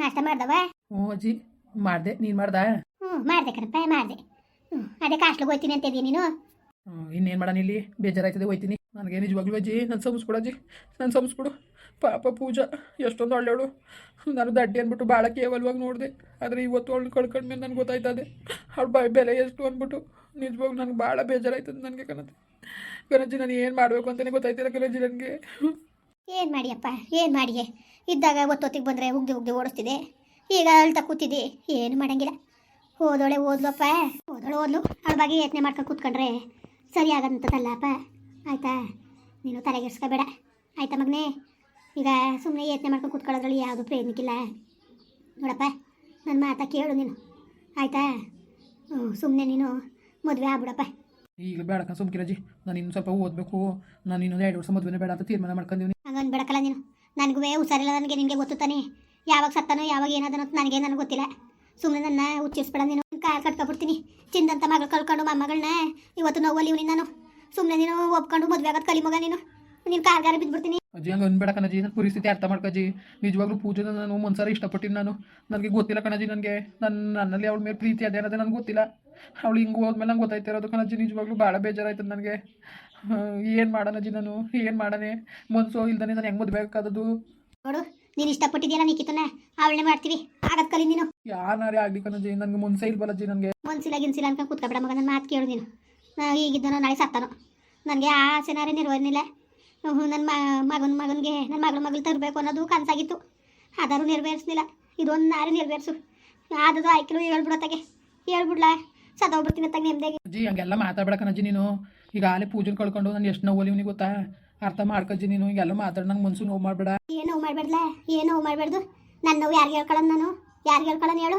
ನಾಷ್ಟ ಮಾಡ್ದವಾ? ಹ್ಞೂ ಅಜ್ಜಿ ಮಾಡ್ದೆ. ನೀನು ಮಾಡ್ದ? ಹ್ಞೂ ಮಾಡ್ದೆ ಕಣಪ್ಪ ಮಾಡ್ದೆ. ಹ್ಞೂ ಅದೇ ಕಾಸ್ಟ್ಲಿಗೆ ಹೋಗ್ತೀನಿ ಇದೀನಿ ನೀನು? ಇನ್ನೇನು ಮಾಡೋಣ ಇಲ್ಲಿ? ಬೇಜಾರಾಯ್ತದೆ ಹೋಯ್ತೀನಿ. ನನಗೆ ನಿಜವಾಗ್ಲೂ ಅಜ್ಜಿ ನಾನು ಸಂಸ್ಕೊಡು ಅಜ್ಜಿ ನಾನು ಸಂಸ್ಕೊಡು. ಪಾಪ ಪೂಜಾ ಎಷ್ಟೊಂದು ಒಳ್ಳೆಯವಳು ನಾನು ದಡ್ಡಿ ಅಂದ್ಬಿಟ್ಟು ಭಾಳ ಕೇವಲವಾಗಿ ನೋಡಿದೆ. ಆದರೆ ಇವತ್ತು ಅವಳು ಕಳ್ಕೊಂಡ್ಮೇಲೆ ನನಗೆ ಗೊತ್ತಾಯ್ತದೆ. ಅವಳು ಬಾಯ್ ಬೆಲೆ ಎಷ್ಟು ಅಂದ್ಬಿಟ್ಟು ನಿಜವಾಗ್ಲೂ ನನಗೆ ಭಾಳ ಬೇಜಾರಾಯ್ತದೆ ನನಗೆ ಕಣಜ್ಜಿ. ಕಣಜ್ಜಿ ನಾನು ಏನು ಮಾಡಬೇಕು ಅಂತಲೇ ಗೊತ್ತಾಯ್ತಿಲ್ಲ ಕಣಜ್ಜಿ ನನಗೆ. ಏನು ಮಾಡಿಯಪ್ಪ? ಏನು ಮಾಡಿಯೆ? ಇದ್ದಾಗ ಒತ್ತೊತ್ತಿಗೆ ಬಂದರೆ ಉಗ್ದು ಉಗ್ದು ಓಡಿಸ್ತಿದೆ ಈಗ ಅಳ್ತಾ ಕೂತಿದ್ದೆ. ಏನು ಮಾಡಂಗಿಲ್ಲ. ಓದೋಳೆ ಓದ್ಲಪ್ಪ. ಓದೋಳೆ ಓದ್ಲು. ಅವಳ ಬಗ್ಗೆ ಯೋಚನೆ ಮಾಡ್ಕೊಂಡು ಕೂತ್ಕೊಂಡ್ರೆ ಸರಿ ಆಗಂತದಲ್ಲಪ್ಪ. ಆಯ್ತಾ? ನೀನು ತಲೆಗೆಡ್ಸ್ಕೊಬೇಡ. ಆಯ್ತಾ ಮಗನೇ? ಈಗ ಸುಮ್ಮನೆ ಯೋಚನೆ ಮಾಡ್ಕೊಂಡು ಕೂತ್ಕೊಳ್ಳೋದ್ರಲ್ಲಿ ಯಾವುದು ಪ್ರಯೋಜನಕ್ಕಿಲ್ಲ. ನೋಡಪ್ಪ ನನ್ನ ಮಾತಾ ಕೇಳು ನೀನು. ಆಯ್ತಾ? ಹ್ಞೂ ಸುಮ್ಮನೆ ನೀನು ಮದುವೆ ಆಗ್ಬಿಡಪ್ಪ. ಈಗ ಬೇಡ ಸುಮ್ಕಿ ರಜಿ ನಾನು ಇನ್ನು ಸ್ವಲ್ಪ ಓದಬೇಕು. ನಾನು ಇನ್ನೊಂದು ಎರಡು ವರ್ಷ ಮದುವೆನೇ ಬೇಡ ಅಂತ ತೀರ್ಮಾನ ಮಾಡ್ಕೊಂಡಿವ್ನಿ. ಹಂಗನ್ ಬೇಡಕಲ್ಲ ನೀನು. ನನಗೂ ಹುಷಾರಿಲ್ಲ ನನಗೆ, ನಿನಗೆ ಗೊತ್ತು ತಾನೆ ಯಾವಾಗ ಸತ್ತಾನೋ, ಯಾವಾಗ ಏನಾದನೋ ನನಗೆ ನನಗೆ ಗೊತ್ತಿಲ್ಲ. ಸುಮ್ಮನೆ ನನ್ನ ಹುಚ್ಚಿಸ್ಬೇಡ ನೀನು. ಕಾಲು ಕಟ್ಕೊಬಿಡ್ತೀನಿ. ಚಿಂದಂತ ಮಗಳು ಕಳ್ಕೊಂಡು ಮೊಮ್ಮಗಳನ್ನ ಇವತ್ತು ನೋವಲ್ಲಿ ಇವನಿ ನಾನು ಸುಮ್ಮನೆ ನೀನು ಒಪ್ಕೊಂಡು ಮದುವೆ ಆಗೋದು ಕಲಿ ಮಗ ನೀನು. ನೀನು ಕಾಲ್ಗಾರ ಬಿದ್ದುಬಿಡ್ತೀನಿ. ಅಜ್ಜಿ ಹಂಗೆ ಅನ್ಬೇಡ ಕಣಜಿ ನನ್ನ ಪರಿಸ್ಥಿತಿ ಅರ್ಥ ಮಾಡ್ಕಜಿ ನಿಜವಾಗ್ಲೂ ಪೂಜೆನ ನಾನು ಮನ್ಸಾರ ಇಷ್ಟಪಟ್ಟಿನಿ ನಾನು. ನನಗೆ ಗೊತ್ತಿಲ್ಲ ಕಣಜಿ ನನಗೆ. ನನ್ನ ನನ್ನಲ್ಲಿ ಅವಳ ಮೇಲೆ ಪ್ರೀತಿ ಅದೇ ಅನ್ನೋದೇ ನನಗೆ ಗೊತ್ತಿಲ್ಲ. ಅವಳು ಹಿಂಗೆ ಹೋದ್ಮೇಲೆ ನಂಗೆ ಗೊತ್ತಾಯ್ತಿರೋದು ಕಣಜಿ ನಿಜವಾಗ್ಲೂ ಭಾಳ ಬೇಜಾರಾಯ್ತದೆ ನನಗೆ. ಏನು ಮಾಡೋಣ ಅಜ್ಜಿ ನಾನು? ಏನು ಮಾಡೋಣ? ಮನ್ಸು ಇಲ್ದಾನೆ ನಾನು ಹೆಂಗೆ ಮುದ್ಬೇಕಾದದ್ದು ನೋಡು ನೀನು ಇಷ್ಟಪಟ್ಟಿದ್ಯಲ್ಲ ನಿಖಿತನ ಅವಳನ್ನೇ ಮಾಡ್ತೀವಿ. ಆಗದ್ ಕಲಿ ನೀನು. ಯಾರೇ ಆಗಲಿ ಕಣಜಿ ನನಗೆ ಮುನ್ಸೆ ಇಲ್ವಲ್ಲಜ್ಜಿ ನನಗೆ. ಮನ್ಸಿಲ್ಲ ಗಿನ್ಸಿಲ್ಲ ಅನ್ಕೊಂಡು ಕೂತ್ಕೊಬೇಡ ಮಗ ನನ್ನ ಮಾತು ಕೇಳು ನೀನು. ಈಗಿದ್ದ ಈಗಿದ್ದನೋ ನಾಳೆ ಸತ್ತಾನೋ. ನನಗೆ ಆ ಆಸೆನಾರೇ ನೆರವೇರಲಿಲ್ಲ ನನ್ನ ಮಗನ ಮಗನಿಗೆ ನನ್ನ ಮಗಳ ಮಗಳು ತರಬೇಕು ಅನ್ನೋದು ಕನಸಾಗಿತ್ತು. ಆದರೂ ನೆರವೇರಿಸ್ಲಿಲ್ಲ. ಇದೊಂದು ನಾರಿ ನೆರವೇರಿಸು. ಆದದು ಆಯ್ಕೆಲು ಹೇಳ್ಬಿಡತ್ತಾಗೆ. ಹೇಳ್ಬಿಡ್ಲಾ? ಸದೋಗ್ಬಿಡ್ತೀನಿ ಅತ್ತಾಗ ನಿಮ್ದೇ ಅಜ್ಜಿ ಹಂಗೆಲ್ಲ ಮಾತಾಡ್ಬೇಡ ಕಣಜ್ಜಿ ನೀನು. ಈಗ ಆಲೆ ಪೂಜೆ ಕಳ್ಕೊಂಡು ನಾನು ಎಷ್ಟು ನೋವು ಗೊತ್ತಾ? ಅರ್ಥ ಮಾಡ್ಕಜ್ಜಿ ನೀನು. ಹಿಂಗೆಲ್ಲ ಮಾತಾಡ ನಂಗೆ ಮನ್ಸು ನೋವು ಮಾಡಬೇಡ. ಏನು ನೋವು ಮಾಡಬೇಡ್ಲ? ಏನು ನೋವು ಮಾಡಬಾರ್ದು ನನ್ನ ನೋವು ಯಾರಿಗೆ ಹೇಳ್ಕೊಳ್ಳೋಣ ನಾನು? ಯಾರಿಗೆ ಹೇಳ್ಕೊಳ್ಳೋಣ ಹೇಳು?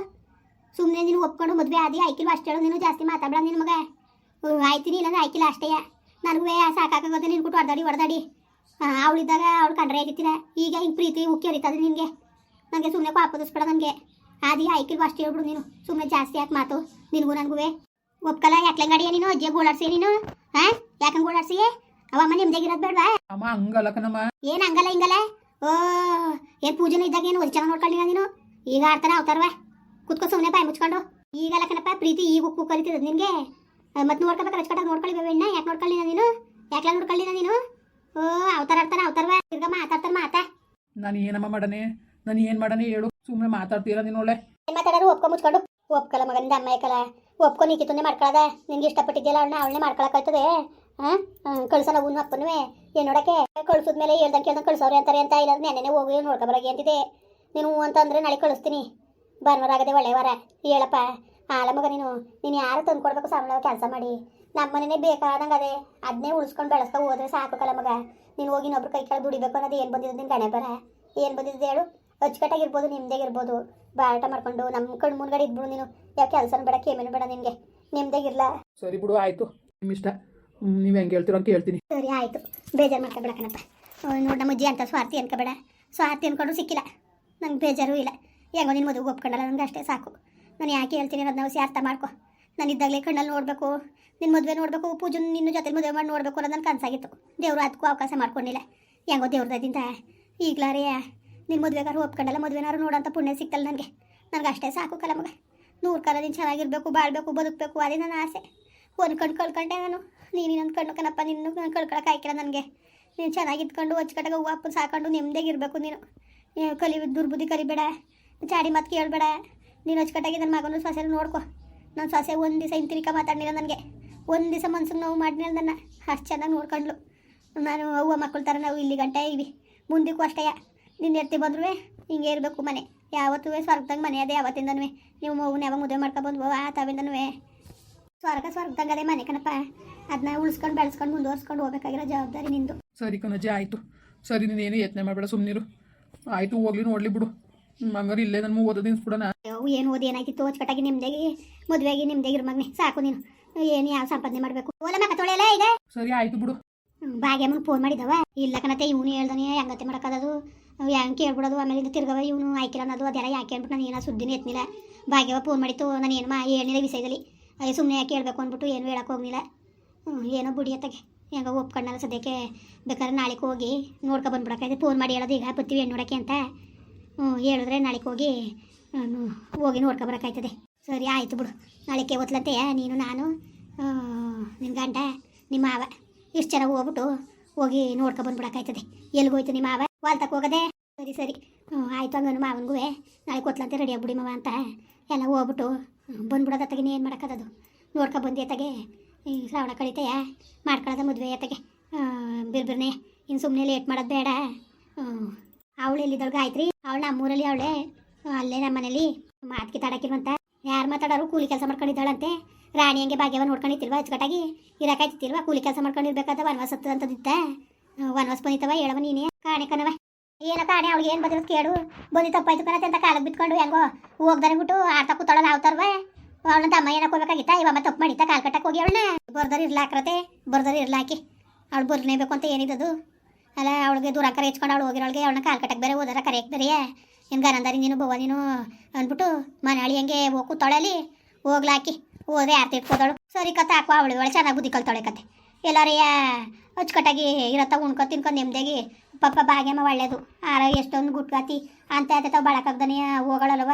ಸುಮ್ಮನೆ ನೀನು ಒಪ್ಕೊಂಡು ಮದುವೆ ಆದಿ ಆಯ್ಕಿಲ್ವ ಅಷ್ಟೇ ಹೇಳು. ನೀನು ಜಾಸ್ತಿ ಮಾತಾಡಬೇಡ ನಿನ್ನ ಮಗ. ಹ್ಞೂ ಆಯ್ತೀನಿ ಇಲ್ಲಾಂದ್ರೆ ಆಯ್ಕಿಲ್ಲ ಅಷ್ಟೇ. ನನಗೂ ಸಾಕಾಗೋದೆ ನೀನು ಕೊಟ್ಟು ಹೊಡೆದಾಡಿ ಹೊಡೆದಾಡಿ. ಅವಳಿದ್ದಾಗ ಅವಳು ಕಂಡ್ರೆ ಆಗಿತ್ತೀರ ಈಗ ಹಿಂಗೆ ಪ್ರೀತಿ ಮುಖ್ಯ ಹರಿತದೆ ನಿನಗೆ? ನಂಗೆ ಸುಮ್ಮನೆ ಪಾಪದಿಸ್ಬೇಡ ನನಗೆ. ಆದಿ ಆಯ್ಕಿಲ್ವ ಅಷ್ಟು ಹೇಳ್ಬಿಡು ನೀನು. ಸುಮ್ಮನೆ ಜಾಸ್ತಿ ಯಾಕೆ ಮಾತು? ನಿನಗೂ ನನಗೂ ಒಪ್ಕಲ್ಲ ಯಾಕೆ ಗಾಡಿಯ ನೀನು? ಅಜ್ಜಿಯ ಗೋಳಾಡ್ಸಿ ನೀನು? ಹಾ ಯಾಕಂಗೆ ಗೋಳಾಡ್ಸಿ ಅವಮ್ಮ ನಿಮ್ದಾಗಿರೋದು ಬೇಡವಾ? ಅಮ್ಮ ಹಂಗಲ್ಲ ಕಣಮ್ಮ. ಏನ್ ಹಂಗಲ್ಲ ಹಿಂಗಲ್ಲ? ಓ ಏನ್ ಪೂಜೆನ ಇದ್ದಾಗ ಏನು ಚೆನ್ನಾಗಿ ನೋಡ್ಕೊಳ್ಳಿ ನೀನು? ಈಗ ಆಡ್ತಾನೆ ಅವತಾರವ ಕುತ್ಕೋ ಸುಮ್ಮನೆ ಬಾಯಿ ಮುಚ್ಕೊಂಡು. ಈಗ ಕಣಪ್ಪ ಪ್ರೀತಿ ಈಗ ಉಕ್ಕು ಕರಿತಿದ್ ನಿನ್ಗೆ? ಮತ್ತೆ ನೋಡ್ಕೋಬೇಕು ರಚ್ಕಟ್ಟಾಗ ನೋಡ್ಕೊಳ್ಳಿ ಬೇಡ ಯಾಕೆ ನೋಡ್ಕೊಳ್ಳಿ ನೀನು? ಯಾಕೆ ನೋಡ್ಕೊಳ್ಳಿ ನೀನು? ಓ ಅವತಾರ ಆಡ್ತಾರ ಅವತಾರವ ತಿರ್ಗ ಮಾತಾಡ್ತಾರ ಮಾತಾ ನಾನು ಏನಮ್ಮ ಮಾಡನೆ? ನಾನು ಏನು ಮಾಡನೆ ಹೇಳು. ಸುಮ್ಮನೆ ಮಾತಾಡ್ತೀರಾ ನೀನು ಒಳ್ಳೆ? ಏನ್ ಮಾತಾಡೋರು ಒಪ್ಕೊ ಮುಚ್ಕೊಂಡು. ಒಪ್ಕಲ ಮಗನಿಂದ ಅಮ್ಮ ಯಾಕಲ್ಲ? ಒಪ್ಕೊ ನೀಕಿತುಂದೆ ಮಾಡ್ಕೊಳದ? ನಿನ್ಗೆ ಇಷ್ಟಪಟ್ಟಿದ್ಯಲ್ಲ ಅವಳನ್ನ ಅವಳನ್ನೇ ಮಾಡ್ಕೊಳಕಾಯ್ತದೆ ಹಾಂ? ಕಳ್ಸಲ್ಲ ಉನ್ನು ಅಪ್ಪನೂ ಏನ್ ನೋಡಕ್ಕೆ? ಕಳ್ಸಿದ್ಮೇಲೆ ಹೇಳ್ದಂಗೆ ಕೇಳ್ದಂಗೆ ಕಳ್ಸೋರಿ ಅಂತಾರೆ ಅಂತ ಇಲ್ಲ ನೆನ್ನೆ ಹೋಗಿ ನೋಡ್ಕೊಬರಾಗಿ ಅಂತಿದೆ ನೀನು ಅಂತಂದ್ರೆ ನಾಳೆ ಕಳಿಸ್ತೀನಿ. ಭಾನುವಾರ ಆಗದೆ ಒಳ್ಳೆ ವಾರ. ಹೇಳಪ್ಪ. ಆಲ ಮಗ ನೀನು ನೀನು ಯಾರು ತಂದು ಕೊಡ್ಬೇಕು ಸಂಬಳ ಕೆಲಸ ಮಾಡಿ. ನಮ್ಮ ಬೇಕಾದಂಗೆ ಅದೇ. ಅದನ್ನೇ ಉಳಿಸ್ಕೊಂಡು ಬೆಳೆಸ್ಕೊ ಹೋದ್ರೆ ಸಾಕು ಕಲ ಮಗ. ನೀನು ಹೋಗಿ ಇನ್ನೊಬ್ರು ಕೈ ಕೆಳಗೆ ದುಡಿಬೇಕು ಅನ್ನೋದು ಏನು ಬಂದಿದ್ದು ನಿನ್ನ ಗಣೆ ಬರ? ಏನು ಬಂದಿದ್ದು ಹೇಳು? ಅಚ್ಚುಕಟ್ಟಾಗಿರ್ಬೋದು ನಿಮ್ಮದೇ ಇರ್ಬೋದು ಬಾರಾಟ ಮಾಡ್ಕೊಂಡು ನಮ್ಮ ಕಣ್ಣು ಮುಂದ್ಗಡೆ ಇದ್ಬಿಡು ನೀನು. ಯಾವ ಕೆಲಸನ ಬೇಡ ಕೇಮೇನು ಬೇಡ ನಿನಗೆ. ಇರಲ್ಲ ಸರಿ ಬಿಡು ಆಯಿತು. ನಿಮ್ಮ ಇಷ್ಟ. ನೀವು ಹೆಂಗೆ ಹೇಳ್ತೀರೋ ಅಂತ ಹೇಳ್ತೀನಿ. ಸರಿ ಆಯಿತು. ಬೇಜಾರು ಮಾಡ್ಕೊಬೇಡ ಕಣಪ್ಪ. ನೋಡಿ ನಮ್ಮ ಅಜ್ಜಿ ಅಂತ ಸ್ವಾರ್ಥಿ ಅನ್ಕೋಬೇಡ ಸ್ವಾರ್ಥಿ ಅನ್ಕೊಂಡು ಸಿಕ್ಕಿಲ್ಲ. ನಂಗೆ ಬೇಜಾರು ಇಲ್ಲ. ಹೆಂಗೋ ನಿನ್ನ ಮದುವೆಗೆ ಒಪ್ಕೊಂಡಲ್ಲ ನನಗೆ ಅಷ್ಟೇ ಸಾಕು. ನಾನು ಯಾಕೆ ಹೇಳ್ತೀನಿ ಅನ್ನೋದು ನಾವು ಅರ್ಥ ಮಾಡ್ಕೊ. ನಾನು ಇದ್ದಾಗಲೇ ಕಣ್ಣಲ್ಲಿ ನೋಡಬೇಕು ನಿನ್ನ ಮದುವೆ ನೋಡಬೇಕು, ಪೂಜನ್ ನಿನ್ನ ಜೊತೆ ಮದುವೆ ಮಾಡಿ ನೋಡಬೇಕು ಅನ್ನೋದು ನನ್ನ ಕನಸಾಗಿತ್ತು. ದೇವರು ಅದಕ್ಕೂ ಅವಕಾಶ ಮಾಡ್ಕೊಂಡಿಲ್ಲ. ಹೆಂಗೋ ದೇವ್ರದಿಂದ ಈಗಲಾರೇ ನಿನ್ನ ಮದುವೆಗಾರು ಒಪ್ಕೊಂಡಲ್ಲ, ಮದುವೆನಾರು ನೋಡೋಂಥ ಪುಣ್ಯ ಸಿಕ್ಕಲ್ಲ ನನಗೆ. ನನಗೆ ಅಷ್ಟೇ ಸಾಕು ಕಲ ಮಗ. ನೂರು ಕಾಲ ನೀನು ಚೆನ್ನಾಗಿರಬೇಕು, ಬಾಳ್ಬೇಕು, ಬದುಕಬೇಕು, ಅದೇ ನನ್ನ ಆಸೆ. ಒಂದು ಕಣ್ಣು ಕಳ್ಕೊಂಡೆ ನಾನು. ನೀನು ಇನ್ನೊಂದು ಕಣ್ಣು ಕಣಪ್ಪ, ನಿನ್ನ ನಾನು ಕಳ್ಕೊಳಕ್ಕೆ ಆಯ್ಕಿಲ್ಲ ನನಗೆ. ನೀನು ಚೆನ್ನಾಗಿದ್ಕೊಂಡು ಹೊಚ್ಕಟ್ಟಾಗ ಹೂವು ಅಪ್ಪನ ಸಾಕೊಂಡು ನೆಮ್ಮದಿಯಾಗಿರ್ಬೇಕು ನೀನು. ಕಲಿ ದುರ್ಬುದ್ಧಿ ಕಲಿಬೇಡ. ಚಾಡಿ ಮಾತು ಕೇಳಬೇಡ. ನೀನು ಹೊಚ್ಕಟ್ಟಾಗಿ ನನ್ನ ಮಗನೂ ಸೊಸೆ ನೋಡ್ಕೊ. ನನ್ನ ಸೊಸೆ ಒಂದು ದಿವಸ ಇಂತಿರಿಕ ಮಾತಾಡಲಿಲ್ಲ ನನಗೆ. ಒಂದು ದಿವಸ ಮನ್ಸಿಗೆ ನೋವು ಮಾಡಿಲ್ಲ ನನ್ನ. ಅಷ್ಟು ಚೆನ್ನಾಗಿ ನೋಡ್ಕೊಂಡ್ಲು ನಾನು ಅವ್ವ ಮಕ್ಕಳ ಥರ ನಾವು ಇಲ್ಲಿ ಗಂಟೆ ಇವಿ ಮುಂದಕ್ಕೂ ಅಷ್ಟೇ. ನಿನ್ನ ಎತ್ತಿ ಬಂದ್ರು ಹಿಂಗೆ ಇರಬೇಕು ಮನೆ. ಯಾವತ್ತೂ ಸ್ವರ್ಗದಂಗೆ ಮನೆ ಅದೇ ಯಾವತ್ತಿಂದನೂ ನೀವು ಮಗುನ ಯಾವಾಗ ಮದುವೆ ಮಾಡ್ಕೊಬಂದು ಆ ತಾವಿಂದನೂ ಸ್ವರ್ಗ ಸ್ವರ್ಗದಂಗೆ ಅದೇ ಮನೆ ಕಣಪ್ಪ. ಅದನ್ನ ಉಳಿಸ್ಕೊಂಡು ಬೆಳೆಸ್ಕೊಂಡು ಮುಂದುವರ್ಸ್ಕೊಂಡು ಹೋಗ್ಬೇಕಾಗಿರೋ ಜವಾಬ್ದಾರಿ ನಿಂದು. ಸರಿ ಕಣಜ್ಜಿ ಆಯಿತು. ಸರಿ ಏನು ಯತ್ನ ಮಾಡಬೇಡ ಸುಮ್ಮನಿರು ಆಯಿತು, ಹೋಗ್ಲಿ, ನೋಡಲಿ ಬಿಡು. ಹಂಗಾರೆ ಇಲ್ಲೇ ನನ್ನ ಓದೋದು ನಿನ್ಸ್ಬಿಡೋಣ ಅಯ್ಯೋ ಏನು ಓದಿ ಏನಾಗಿತ್ತು ಅಚ್ಚುಕಟ್ಟಾಗಿ ನಿಮ್ದಾಗಿ ಮದುವೆಗೆ ನಿಮ್ದಾಗಿ ಇರೋ ಮಗನೇ. ಸಾಕು ನೀನು. ಏನು ಯಾವ ಸಂಪಾದನೆ ಮಾಡಬೇಕು? ಓಲ ಮಕ್ಕ ತೊಳೆಯಲ್ಲ ಈಗ ಸರಿ ಆಯ್ತು ಬಿಡು. ಭಾಗ್ಯಮ್ಮನ ಫೋನ್ ಮಾಡಿದವ. ಇಲ್ಲ ಕಣತೆ ಇವನು ಹೇಳ್ದಾನೆ ಹೆಂಗತೆ ಮಾಡೋಕ್ಕದು ಹೆಂಗೆ ಕೇಳ್ಬಿಡೋದು ಆಮೇಲೆ ತಿರ್ಗವ ಇವನು ಆಯ್ಕಿಲ್ಲ ಅನ್ನೋದು ಅದೆಲ್ಲ ಯಾಕೆ ಹೇಳ್ಬಿಟ್ಟು ನಾನು ಏನೋ ಸುದ್ದಿನೇ ಎತ್ತನಿಲ್ಲ ಭಾಗ್ಯವ ಫೋನ್ ಮಾಡಿತ್ತು ನಾನು ಏನು ಮಾ ಹೇಳಿಲ್ಲ ವಿಷಯದಲ್ಲಿ. ಅದೇ ಸುಮ್ಮನೆ ಯಾಕೆ ಹೇಳ್ಬೇಕು ಅಂದ್ಬಿಟ್ಟು ಏನು ಹೇಳಕ್ಕೆ ಹೋಗ್ಲಿಲ್ಲ ಏನೋ ಬುಡಿಯತ್ತಾಗೆ ಹೆಂಗ ಒಪ್ಕೊಂಡಲ್ಲ ಸದ್ಯಕ್ಕೆ. ಬೇಕಾದ್ರೆ ನಾಳೆಗೆ ಹೋಗಿ ನೋಡ್ಕೊ ಬಂದ್ಬಿಡಕ್ಕೆ. ಫೋನ್ ಮಾಡಿ ಹೇಳೋದು ಈಗ ಬರ್ತೀವಿ ಏನು ನೋಡೋಕ್ಕೆ ಅಂತ. ಹೇಳಿದ್ರೆ ನಾಳೆಗೆ ಹೋಗಿ, ನಾನು ಹೋಗಿ ನೋಡ್ಕೊಬರಕ್ಕಾಯ್ತದೆ ಸರಿ, ಆಯಿತು ಬಿಡು. ನಾಳೆಗೆ ಒತ್ಲತ್ತೆ ನೀನು, ನಾನು ನಿನ್ನ ಗಂಡ ನಿಮ್ಮ ಮಾವ. ಇಷ್ಟು ಚೆನ್ನಾಗಿ ಹೋಗ್ಬಿಟ್ಟು ಹೋಗಿ ನೋಡ್ಕೊಬಂದ್ಬಿಡಕ್ಕಾಯ್ತದೆ ಎಲ್ಲಿಗೆ ಹೋಯ್ತು ನಿಮ್ಮ ಮಾವ? ವಾಲ್ತಕ್ಕೆ ಹೋಗದೆ? ಸರಿ ಸರಿ. ಆಯಿತು, ಹಂಗನು ಮಾವನಿಗೂ ನಾಳೆ ಒತ್ಲಂತೆ ರೆಡಿ ಆಗ್ಬಿಡಿ ಮಾವ ಅಂತ ಎಲ್ಲ ಹೋಗ್ಬಿಟ್ಟು ಬಂದ್ಬಿಡೋದತ್ತಾಗೆ ಏನು ಮಾಡೋಕ್ಕದದು? ನೋಡ್ಕೊಬಂದು ಎತ್ತಾಗೆ ಈ ಶ್ರಾವಣ ಕಳಿತೆಯ? ಮಾಡ್ಕೊಳ್ಳೋದ ಮದುವೆ ಎತ್ತಾಗೆ ಬಿರ್ಬಿರ್ನೆ ಇನ್ನು ಸುಮ್ಮನೆ ಲೇಟ್ ಮಾಡೋದು ಬೇಡ. ಅವಳು ಎಲ್ಲಿದ್ದವ್ರಿಗೆ ಆಯ್ತ್ರಿ. ಅವಳು ನಮ್ಮೂರಲ್ಲಿ, ಅವಳೆ ಅಲ್ಲೇ ನಮ್ಮ ಮನೇಲಿ. ಮಾತಿಗೆ ತಾಡಾಕಿರುವಂತ ಯಾರು ಮಾತಾಡೋರು ಕೂಲಿ ಕೆಲಸ ಮಾಡ್ಕೊಂಡಿದ್ದಾಳಂತೆ. ರಾಣಿ ಹಂಗೆ ಭಾಗ್ಯವ ನೋಡ್ಕೊಂಡಿರ್ತಿಲ್ವಾ ಅಚ್ಚುಕಟ್ಟಾಗಿ? ಇರಕಾಯ್ತಿಲ್ವಾ ಕೂಲಿ ಕೆಲಸ ಮಾಡ್ಕೊಂಡಿರ್ಬೇಕಾದ ವನವಾಸ ಅಂತದಿತ್ತ? ವನವಾಸ ಬಂದಿತ್ತವ, ಹೇಳವ ನೀನೇ. ಕಾಣೆ ಕಣವ ಏನ ಕಾಣೆ, ಅವಳಿಗೆ ಏನು ಬಂದಿರೋದು ಕೇಳು. ಬಂದಿ ತಪ್ಪಾಯ್ತು ಕಣತೆ ಅಂತ ಕಾಲಕ್ಕೆ ಬಿತ್ಕೊಂಡು ಹೆಂಗೋ ಹೋಗ್ದಾರೆ ಬಿಟ್ಟು ಆಡ್ತಾ ಕೂತಾಳ ಅವತಾರವ. ಅವಳನ್ನ ತಮ್ಮ ಏನಕ್ಕೆ ಹೋಗ್ಬೇಕಾಗಿತ್ತ ಇವಮ್ಮ ತಪ್ಪು ಮಾಡಿತ್ತ? ಕಾಲ್ ಕಟ್ಟಕ್ಕೆ ಹೋಗಿ ಅವಳನ್ನ. ಬರ್ದಾರ ಇರ್ಲಾಕ್ರತೆ, ಬರ್ದಾರ ಇರ್ಲಾಕಿ. ಅವಳು ಬರ್ಲೇಬೇಕು ಅಂತ ಏನಿದದು? ಅಲ್ಲ, ಅವಳಿಗೆ ದೂರ ಕರೆ ಹೆಚ್ಕೊಂಡು ಅವಳು ಹೋಗಿರೋಳಿಗೆ ಅವಳನ್ನ ಕಾಲ್ ಕಟ್ಟಕ್ಕೆ ಬೇರೆ ಹೋದಾರ ಕರೆಯಕ್ಕೆ ಬೇರೆ? ಏನು ಗನಂದಾರಿ, ನೀನು ಬವ ನೀನು ಅಂದ್ಬಿಟ್ಟು ಮನಾಳಿ ಹಂಗೆ ಹೋಗು ತೊಳಲಿ ಹೋಗ್ಲಾಕಿ ಹೋದ್ರೆ ಯಾರು ತಿಟ್ಕೋತಾಳು ಸರಿ ಕತೆ, ಹಾಕುವ ಅವಳು ಒಳ್ಳೆ ಚೆನ್ನಾಗಿ ಬುದ್ಧಿ ಕಲ್ತಾಳೆ ಕತೆ. ಎಲ್ಲಾರೆಯ ಅಚ್ಚುಕಟ್ಟಾಗಿ ಇರತ್ತ, ಉಣ್ಕೊ ತಿನ್ಕೊಂಡು ನೆಮ್ಮದಿಯಾಗಿ ಪಪ್ಪ ಭಾಗ್ಯಮ್ಮ ಒಳ್ಳೇದು. ಆರ, ಎಷ್ಟೊಂದು ಗುಟ್ಕಾತಿ ಅಂತ ಆತ ಬಾಳಕ್ಕಾಗ್ದಾನೆ ಹೋಗಳಲ್ವ?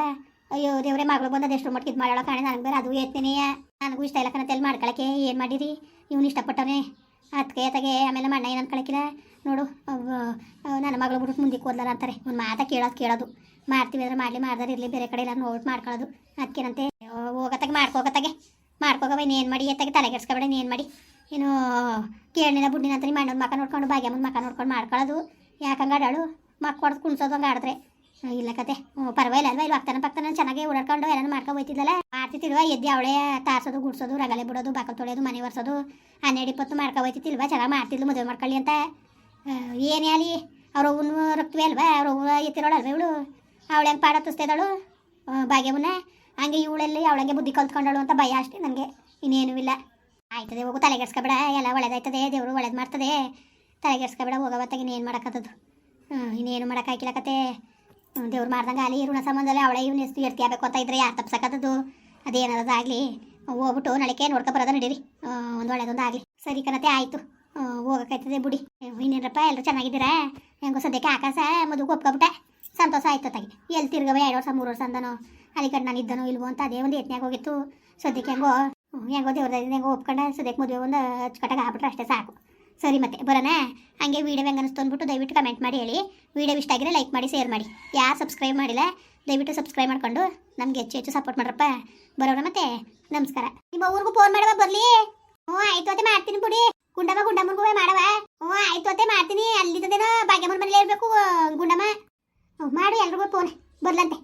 ಅಯ್ಯೋ, ದೇವ್ರೆ ಮಗಳು ಬಂದದ ಎಷ್ಟು ಮಟ್ಟಿಗೆ ಇದು ಮಾಡೋಳ ಕಾಣೆ, ನನಗೆ ಬೇರೆ ಅದು ಏತ್ನೇನೆ ನನಗೂ ಇಷ್ಟ ಇಲ್ಲ ಕಣ ಎಲ್ಲಿ ಮಾಡ್ಕೊಳಕ್ಕೆ. ಏನು ಮಾಡಿರಿ? ಇವ್ನು ಇಷ್ಟಪಟ್ಟವನೇ. ಅದಕ್ಕೆ ತಗೆ, ಆಮೇಲೆ ಮಣ್ಣ ಏನಂತ ಕಳಕಿಲ್ಲ ನೋಡು ನನ್ನ ಮಗಳು ಬಿಟ್ಟು ಮುಂದಕ್ಕೆ ಓದ್ಲಾರ ಅಂತಾರೆ. ಒಂದು ಮಾತಾ ಕೇಳೋದು ಕೇಳೋದು. ಮಾಡ್ತೀವಿ ಅಂದ್ರೆ ಮಾಡಲಿ, ಮಾಡ್ದಾರೆ ಇರಲಿ, ಬೇರೆ ಕಡೆ ಎಲ್ಲ ನೋಡ್ಬಿಟ್ಟು ಮಾಡ್ಕೊಳ್ಳೋದು. ಅದಕ್ಕೇನಂತೆ ಹೋಗತ್ತಾಗ ಮಾಡ್ಕೋಗತ್ತಾಗೆ ಮಾಡ್ಕೋಗವ ಇನ್ನೇನು ಮಾಡಿ ಎತ್ತಾಗೆ ತಲೆ ಕೆಡ್ಸ್ಕೊಬೇಡ ಇನ್ನೇನು ಮಾಡಿ. ಏನು ಕೇಳಿನ ಬುಡ್ಡಿನ ಅಂತ ನಿಮ್ಮ ಅಣ್ಣನ ಮಕ್ಕ ನೋಡ್ಕೊಂಡು ಭಾಗ್ಯಮ್ಮನ ಮಕ್ಕ ನೋಡ್ಕೊಂಡು ಮಾಡ್ಕೊಳ್ಳೋದು. ಯಾಕಂಗೆ ಆಡಾಳು ಮಕ್ಕ ಹೊಡೆದು ಕುಣ್ಸೋದು ಹಂಗೆ ಆಡಿದ್ರೆ. ಇಲ್ಲ ಕತೆ. ಪರವಾಗಿಲ್ಲ ಅಲ್ವಾ? ಇಲ್ಲಿ ಪಕ್ಕನ ಪಕ್ಕನ ಚೆನ್ನಾಗಿ ಓಡಾಡ್ಕೊಂಡು ಎಲ್ಲ ಮಾಡ್ಕೊ ಹೋಯ್ತಿದ್ದಲ್ಲ ಮಾಡ್ತಿತ್ತಿಲ್ವಾ ಎದ್ದಿ ಅವಳೆ ತಾರ್ಸೋದು, ಗುಡ್ಸೋದು ರಗಲೆ ಬಿಡೋದು, ಬಾಕಲ್ ತೊಳೆಯೋದು, ಮನೆ ಒರೆಸೋದು, ಹನ್ನೆರಡು ಇಪ್ಪತ್ತು ಮಾಡ್ಕೊ ಹೋಯ್ತಿತ್ತಿಲ್ವಾ ಚೆನ್ನಾಗಿ ಮಾಡ್ತಿದ್ಲು ಮದುವೆ ಮಾಡ್ಕೊಳ್ಳಿ ಅಂತ. ಏನೇ ಅಲ್ಲಿ ಅವ್ರ ಅವ್ವನ ರಕ್ತವೇ ಅಲ್ವಾ? ಅವ್ರ ಅವ್ವ ಎತ್ತಿರೋಳಲ್ವ ಇವಳು? ಅವಳು ಹೆಂಗೆ ಪಾಡ ತುಸ್ತಿದ್ದಾಳು ಭಾಗ್ಯವನ್ನ ಹಂಗೆ ಇವಳಲ್ಲಿ ಅವಳಂಗೆ ಬುದ್ಧಿ ಕಲ್ತ್ಕೊಂಡಳು ಅಂತ ಭಯ ಅಷ್ಟೇ ನನಗೆ. ಇನ್ನೇನೂ ಇಲ್ಲ. ಆಯ್ತದೆ, ಹೋಗು ತಲೆಗೆಡ್ಸ್ಕೊಬೇಡ ಎಲ್ಲ ಒಳ್ಳೇದಾಯ್ತದೆ, ದೇವರು ಒಳ್ಳೇದು ಮಾಡ್ತದೆ. ತಲೆಗೆಡ್ಸ್ಕೊಬೇಡ ಹೋಗೋವತ್ತಾಗ ಇನ್ನೇನು ಮಾಡೋಕ್ಕದ್ದು ಇನ್ನೇನು ಮಾಡೋಕ್ಕಾಗಿಲ್ಲ ಕತೆ. ದೇವ್ರು ಮಾಡ್ದಂಗೆ ಅಲ್ಲಿ ಋಣ ಸಂಬಂಧದಲ್ಲಿ ಅವಳೇ ಇವ್ನ ಎಷ್ಟು ಎರ್ತಿ ಆಗಬೇಕು ಅಂತ ಇದ್ರೆ ಯಾರು ತಪ್ಸಕ್ಕತ್ತದು ಅದೇನದಾಗಲಿ ಹೋಗ್ಬಿಟ್ಟು ನಳಿಕೆ ನೋಡ್ಕೊ ಬರೋದ ನಡೀರಿ ಒಂದು ಒಳ್ಳೇದೊಂದು ಆಗಲಿ. ಸರಿ ಕಣತೆ, ಆಯಿತು. ಹೋಗಕ್ಕಾಯ್ತದೆ ಬಿಡಿ. ಇನ್ನೇನಪ್ಪ ಎಲ್ಲರೂ ಚೆನ್ನಾಗಿದ್ದೀರಾ? ಹೆಂಗೋ ಸದ್ಯಕ್ಕೆ ಆಕಾಶ ಮದುವೆ ಒಪ್ಕೊಬಿಟ್ಟೆ. ಸಂತೋಷ ಆಯ್ತು ತಾಗಿ ಎಲ್ಲಿ ತಿರ್ಗವ ಎರಡು ವರ್ಷ, ಮೂರು ವರ್ಷ ಅಂದನೋ. ಅಲ್ಲಿ ಕಡೆ ನಾನು ಇದ್ದನೋ ಇಲ್ವೋ ಅಂತ ಅದೇ ಒಂದು ಯತ್ನಾಗ ಹೋಗಿತ್ತು. ಸದ್ಯಕ್ಕೆ ಹೆಂಗೋ ಹೆಂಗೋ ದೇವ್ರದಿಂದ ಹೆಂಗೋ ಒಪ್ಕೊಂಡೆ ಸದ್ಯಕ್ಕೆ ಮದುವೆ ಒಂದು ಅಚ್ಚುಕಟ್ಟಾಗಿ ಆಗ್ಬಿಟ್ರೆ ಅಷ್ಟೇ ಸಾಕು. ಸರಿ ಮತ್ತೆ, ಬರೋಣ? ಹಾಗೆ ವೀಡಿಯೋ ಹೆಂಗೆ ಅನಿಸ್ತು ಅಂದ್ಬಿಟ್ಟು ದಯವಿಟ್ಟು ಕಮೆಂಟ್ ಮಾಡಿ ಹೇಳಿ. ವೀಡಿಯೋ ಇಷ್ಟ ಆಗಿದ್ರೆ ಲೈಕ್ ಮಾಡಿ ಶೇರ್ ಮಾಡಿ. ಯಾರು ಸಬ್ಸ್ಕ್ರೈಬ್ ಮಾಡಿಲ್ಲ, ದಯವಿಟ್ಟು ಸಬ್ಸ್ಕ್ರೈಬ್ ಮಾಡಿಕೊಂಡು ನಮ್ಗೆ ಹೆಚ್ಚು ಹೆಚ್ಚು ಸಪೋರ್ಟ್ ಮಾಡ್ರಪ್ಪ. ಬರೋಣ ಮತ್ತೆ? ನಮಸ್ಕಾರ. ನಿಮ್ಮ ಊರಿಗೂ ಫೋನ್ ಮಾಡವ ಬರಲಿ. ಹ್ಞೂ, ಆಯ್ತು ಅದೇ ಮಾಡ್ತೀನಿ ಬಿಡಿ. ಗುಂಡಮ್ಮ, ಗುಂಡಮ್ಮನಿಗೂ ಮಾಡವ ಹ್ಞೂ, ಆಯ್ತು ಅದೇ ಮಾಡ್ತೀನಿ. ಅಲ್ಲಿದ್ದೇನೋ ಭಾಗ್ಯಮ್ಮನ ಮನೇಲಿ ಇರಬೇಕು, ಗುಂಡಮ್ಮ. ಹ್ಞೂ, ಮಾಡು ಎಲ್ರಿಗೂ ಫೋನ್ ಬರ್ಲಂತೆ.